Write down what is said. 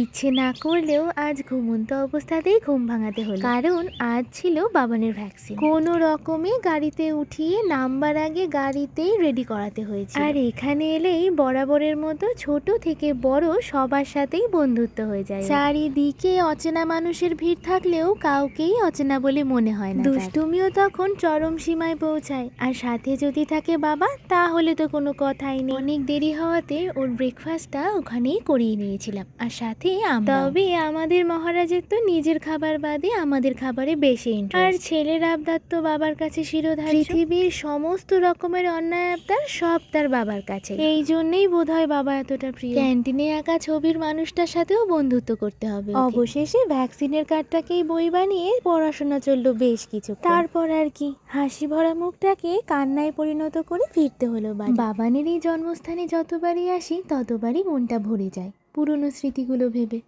ইচ্ছে না করলেও আজ ঘুমন্ত অবস্থাতেই ঘুম ভাঙাতে হলো। কারণ আজ ছিল বাবানের ভ্যাকসিন কোনো রকমে গাড়িতে উঠিয়ে নাম্বার আগে গাড়িতেই রেডি করাতে হয়েছে আর এখানে এলেই বরাবরের মতো ছোট থেকে বড় সবার সাথেই বন্ধুত্ব হয়ে যায়। চারিদিকে অচেনা মানুষের ভিড় থাকলেও কাউকেই অচেনা বলে মনে হয় না দুষ্টুমিও তখন চরম সীমায় পৌঁছায়। আর সাথে যদি থাকে বাবা, তাহলে তো কোনো কথাই নেই। অনেক দেরি হওয়াতে ওর ব্রেকফাস্টটা ওখানেই করিয়ে নিয়েছিলাম। আর সাথে আমরা। তবে আমাদের মহারাজের তো নিজের খাবার বাদে আমাদের খাবারে বেশি আর ছেলের আবদার তো বাবার কাছে শিরোধার্য। পৃথিবীর সমস্ত রকমের অন্যায় আবদার সব তার বাবার কাছে। এই জন্যই বোধহয় বাবা এতটা প্রিয়। ক্যান্টিনে একা ছবির মানুষটার সাথেও বন্ধুত্ব করতে হবে। অবশেষে ভ্যাকসিনের কার্ডটাকেই বই বানিয়ে পড়াশোনা চলল বেশ কিছু তারপর আর কি। হাসি ভরা মুখটাকে কান্নায় পরিণত করে ফিরতে হলো বাড়ি। বাবানের এই জন্মস্থানে যতবারই আসি ততবারই মনটা ভরে যায়। পুরনো স্মৃতিগুলো ভেবে।